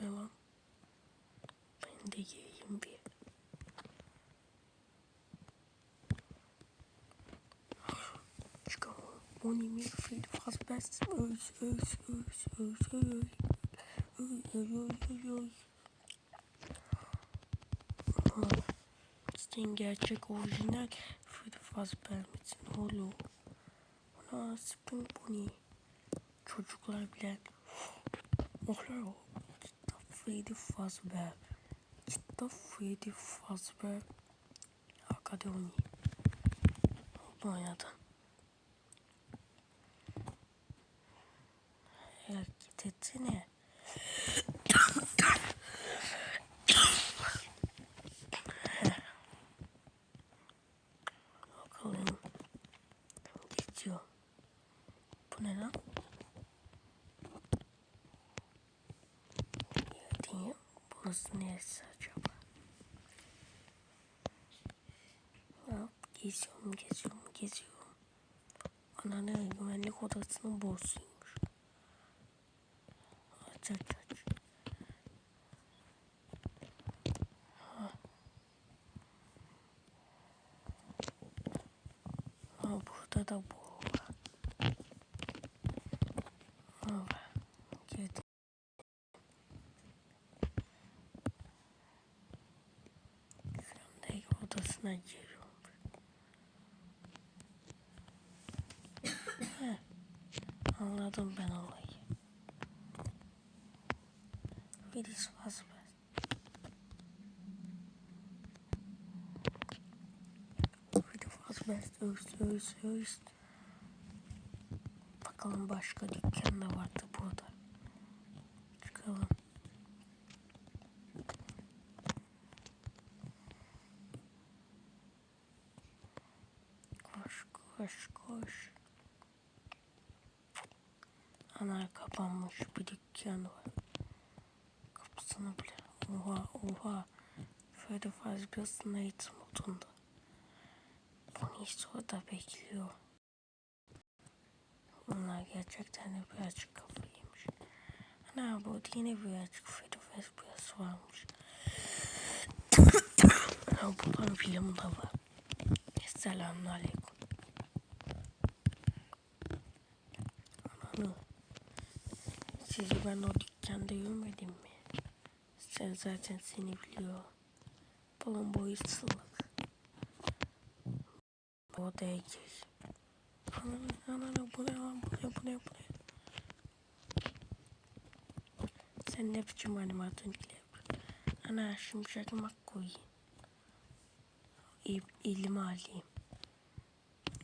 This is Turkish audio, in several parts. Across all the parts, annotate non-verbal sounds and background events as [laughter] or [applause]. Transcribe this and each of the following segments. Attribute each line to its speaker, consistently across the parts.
Speaker 1: Devam. Ben de giyeyim bir. Çıkalım. Money feed fast best. Öz öz öz öz öz. Öz öz öz öz. Aha. İsteyin gerçek orijinal Freddy Fazbear metin Holo. Ana Spring Bonnie. Çocuklar bilen. Ohlar o. Kitap Freddy Fazbear. Kitap Freddy Fazbear. Akademi. Almanya'dan. Hareket etsene. Bakalım. Geçiyor. Bu ne lan? Burası neresi acaba? Hop, geziyorum, geziyorum, geziyorum. Ananı güvenlik odasının bossuymuş. Aç aç aç. Ha. Ha, burada da bu var. Ha, girdim. Şu anda odasına giriyorum. Anladım ben olayı. Fazbear. Filiz Fazbear. Öz, öz, öz. Bakalım başka dükkan da vardı burada. Koş, koş, koş. Ana kapanmış bir dükkan var. Kapısını bile. Oha, oha. Freddy Fazbear'ın eğitim modunda. Polis orada bekliyor. Bunlar gerçekten de birazcık kafayıymış. Ana burada yine birazcık Freddy Fazbear varmış. Ha [coughs] bunların filmi de var. Selamünaleyküm. Ananı. Sizi ben o dükkanda görmedim mi? Sen zaten seni biliyor. Balon boyu sılık. Odaya gir. Ananı, ananı bu ne lan bu ne bu ne bu ne? Sen ne biçim animatörlük yapıyorsun? Ana şimşek koyayım. İl, elime alayım.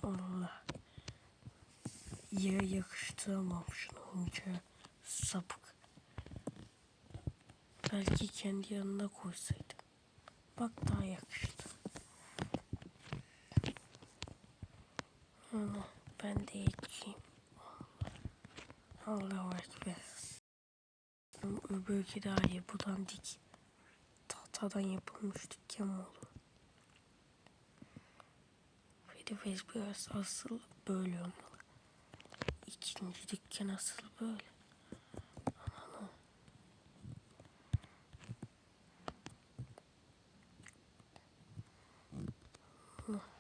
Speaker 1: Allah. Yere yakıştıramamışsın onca sapık. Belki kendi yanına koysaydım. Bak daha yakıştı. Ama ben de ekeyim. Allahu Ekber. Öbürkü daha iyi. Buradan dik. Tahtadan yapılmış dükkan mı olur? Freddy Fazbear asıl böyle olmalı. İkinci dükkan asıl böyle. Oh.